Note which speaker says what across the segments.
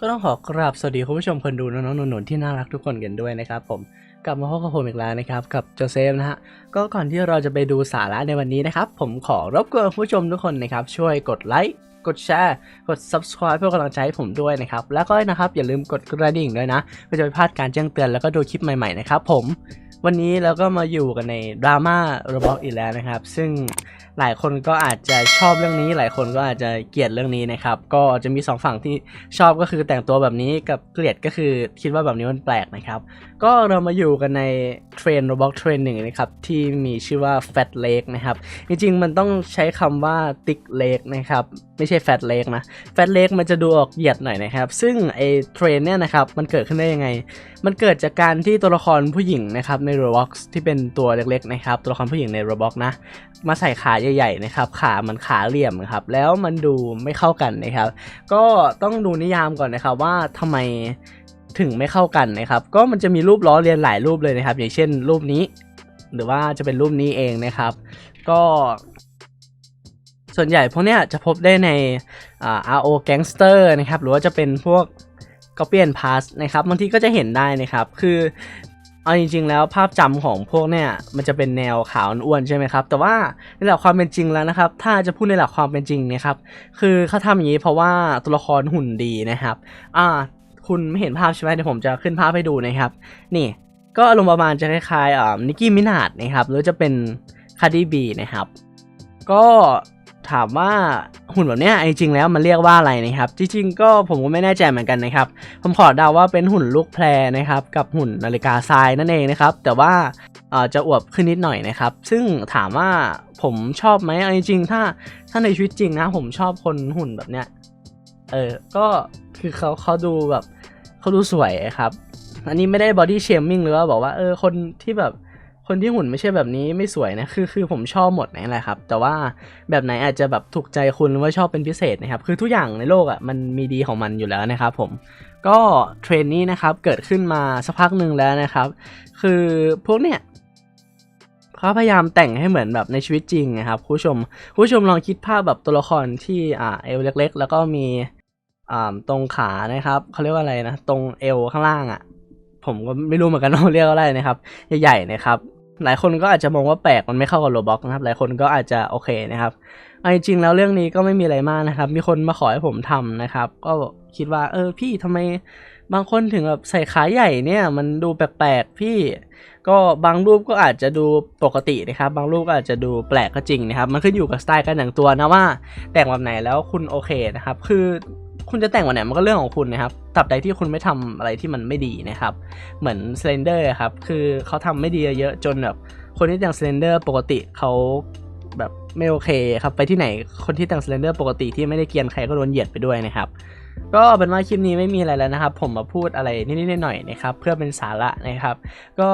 Speaker 1: ก็ต้องขอกราบสวัสดีคุณผู้ชมคนดูน้องๆหนูๆที่น่ารักทุกคนกันด้วยนะครับผมกลับมาพบกับผมอีกแล้วนะครับกับโจเซฟนะฮะก็ก่อนที่เราจะไปดูสาระในวันนี้นะครับ ผมขอรบกวนคุณผู้ชมทุกคนนะครับช่วยกดไลค์กดแชร์ กด subscribe เพื่อกำลังใจให้ผมด้วยนะครับ แล้วก็นะครับอย่าลืมกดกระดิ่งด้วยนะเพื่อจะไม่พลาดการแจ้งเตือนแล้วก็ดูคลิปใหม่ๆนะครับผม วันนี้เราก็มาอยู่กันในดราม่าโรบอทอีกแล้วนะครับ ซึ่งหลายคนก็อาจจะชอบเรื่องนี้ หลายคนก็อาจจะเกลียดเรื่องนี้นะครับ ก็จะมีสองฝั่งที่ชอบก็คือแต่งตัวแบบนี้กับเกลียดก็คือคิดว่าแบบนี้มันแปลกนะครับ ก็เรามาอยู่กันในเทรนโรบอทเทรนหนึ่งนะครับที่มีชื่อว่า Fat Lake นะครับ จริงๆ มันต้องใช้คำว่า Thick Lake นะครับ ไม่ใช่ Fat Lake นะ Fat Lake มันจะดูออกเหยียดหน่อยนะครับ ซึ่งไอเทรนเนี่ยนะครับมันเกิดขึ้นได้ยังไง มันเกิดจากการที่ตัวละครผู้หญิงนะครับใน Roblox ที่เป็นตัวเล็กๆนะครับตัวละครผู้หญิงใน Roblox นะ มาใส่ขาใหญ่ๆนะครับขามันขาเหลี่ยมครับแล้วมันดูไม่เข้ากันนะครับ ก็ต้องดูนิยามก่อนนะครับว่าทำไมถึงไม่เข้ากันนะครับ ก็มันจะมีรูปล้อเลียนหลายรูปเลยนะครับ อย่างเช่น รูปนี้ หรือว่าจะเป็นรูปนี้เองนะครับ ก็ ส่วนใหญ่พวกเนี้ยจะพบได้ในอ่า RO Gangster นะครับ หรือว่าจะเป็นพวก Copy and Pass นะครับบางทีก็จะเห็นได้นะครับ คือ เอาจริงๆแล้วภาพจำของพวกเนี่ยมันจะเป็นแนวขาวอ้วนๆใช่ไหมครับ แต่ว่าในหลักความเป็นจริงแล้วนะครับ ถ้าจะพูดในหลักความเป็นจริงเนะครับ คือเขาทำอย่างนี้เพราะว่าตัวละครหุ่นดีนะครับ อ่า คุณไม่เห็นภาพใช่ไหมเดี๋ยวผมจะขึ้นภาพให้ดูนะครับ นี่ก็อารมณ์ประมาณจะคล้ายๆอ่านิกกี้มินาดนะครับหรือจะเป็นคาร์ดิบีนะครับ ก็ ถามว่าหุ่นแบบเนี้ยจริงๆแล้วมันเรียกว่าอะไรนะครับจริงๆก็ผมก็ไม่แน่ใจเหมือนกันนะครับ ผมขอเดาว่าเป็นหุ่นลูกแพรนะครับ กับหุ่นนาฬิกาทรายนั่นเองนะครับ แต่ว่าเอ่อจะอวบขึ้นนิดหน่อยนะครับ ซึ่งถามว่าผมชอบไหมเอาจริงๆถ้าถ้าในชีวิตจริงนะ ผมชอบคนหุ่นแบบเนี้ยเออก็คือเขาเขาดูแบบเขาดูสวยครับ อันนี้ไม่ได้บอดี้เชมมิ่งหรือว่าบอกว่าเออคนที่แบบ คนที่หุ่นไม่ใช่แบบนี้ไม่สวยนะคือคือผมชอบหมดนั่นแหละครับ แต่ว่าแบบไหนอาจจะแบบถูกใจคุณหรือว่าชอบเป็นพิเศษนะครับ คือทุกอย่างในโลกอะ่ะมันมีดีของมันอยู่แล้วนะครับผมก็เทรนนี้นะครับเกิดขึ้นมาสักพักหนึ่งแล้วนะครับ คือพวกเนี้ยเขาพยายามแต่งให้เหมือนแบบในชีวิตจริงนะครับผู้ชมผู้ชมลองคิดภาพแบบตัวละครที่อ่าเอวเล็ก ๆ แล้วก็มีอ่าตรงขานะครับเขาเรียกว่าอะไรนะ ตรงเอวข้างล่างอะ่ะผมก็ไม่รู้เหมือนกันว่าเรียกว่าอะไรนะครับ ใหญ่ๆนะครับ หลายคนก็อาจจะมองว่าแปลกมันไม่เข้ากับโรบ็อกนะครับ หลายคนก็อาจจะโอเคนะครับเอาจริงๆแล้วเรื่องนี้ก็ไม่มีอะไรมากนะครับ มีคนมาขอให้ผมทำนะครับ ก็คิดว่าเออพี่ทำไมบางคนถึงแบบใส่ขาใหญ่เนี่ย มันดูแปลกๆพี่ ก็บางรูปก็อาจจะดูปกตินะครับ บางรูปก็อาจจะดูแปลกก็จริงนะครับ มันขึ้นอยู่กับสไตล์การแต่งตัวนะว่าแต่งแบบไหนแล้วคุณโอเคนะครับ คือ คุณจะแต่งวันไหนมันก็เรื่องของคุณนะครับตราบใดที่คุณไม่ทำอะไรที่มันไม่ดีนะครับ เหมือนเซนเดอร์ครับ คือเขาทำไม่ดีเยอะจนแบบคนที่แต่งเซนเดอร์ปกติเขาแบบไม่โอเคครับ ไปที่ไหนคนที่แต่งเซนเดอร์ปกติที่ไม่ได้เกียนใครก็โดนเหยียดไปด้วยนะครับ ก็เป็นว่าคลิปนี้ไม่มีอะไรแล้วนะครับ ผมมาพูดอะไรนิดๆหน่อยๆนะครับ เพื่อเป็นสาระนะครับ ก็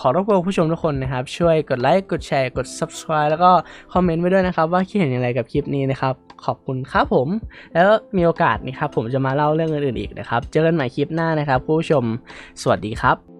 Speaker 1: ขอรบกวนผู้ชมทุกคนนะครับ ช่วยกดไลค์กดแชร์กด subscribe แล้วก็คอมเมนต์ไว้ด้วยนะครับ ว่าคิดเห็นอย่างไรกับคลิปนี้นะครับ ขอบคุณครับผม แล้วมีโอกาสนะครับผมจะมาเล่าเรื่องอื่นๆอีกนะครับ เจอกันใหม่คลิปหน้านะครับ ผู้ชมสวัสดีครับ